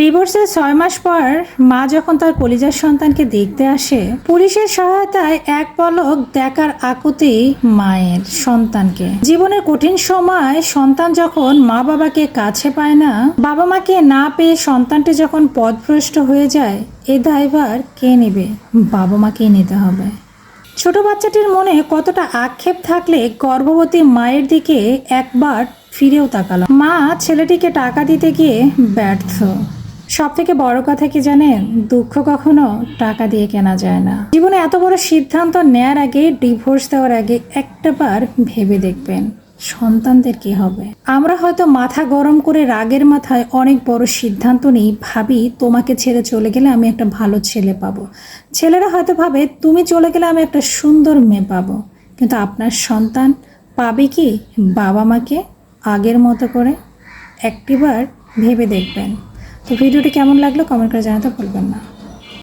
ডিভোর্সের ছয় মাস পর মা যখন তার কলিজার সন্তানকে দেখতে আসে, পুলিশের সহায়তায় এক পলক দেখার আকুতি মায়ের সন্তানকে। জীবনের কঠিন সময় সন্তান যখন মা বাবাকে কাছে পায় না, বাবা মাকে না পেয়ে সন্তানটি যখন পথভ্রষ্ট হয়ে যায়, এ দায়ভার কে নেবে? বাবা মাকেই নিতে হবে। ছোট বাচ্চাটির মনে কতটা আক্ষেপ থাকলে গর্ভবতী মায়ের দিকে একবার ফিরেও তাকালো। মা ছেলেটিকে টাকা দিতে গিয়ে ব্যর্থ। সব থেকে বড় কথা কি জানেন? দুঃখ কখনো টাকা দিয়ে কেনা যায় না। জীবনে এত বড় সিদ্ধান্ত নেয়ার আগে ডিভোর্স দেওয়ার আগে একটা বার ভেবে দেখবেন, সন্তানদের কি হবে? আমরা হয়তো মাথা গরম করে রাগের মাথায় অনেক বড় সিদ্ধান্ত নিই, ভাবি তোমাকে ছেড়ে চলে গেলে আমি একটা ভালো ছেলে পাবো। ছেলেরা হয়তো ভাবে, তুমি চলে গেলে আমি একটা সুন্দর মেয়ে পাবো। কিন্তু আপনার সন্তান পাবে কি? বাবা মাকে আগের মতো করে একটিবার ভেবে দেখবেন। তো ভিডিওটি কেমন লাগল কমেন্ট করে জানাতে ভুলবেন না।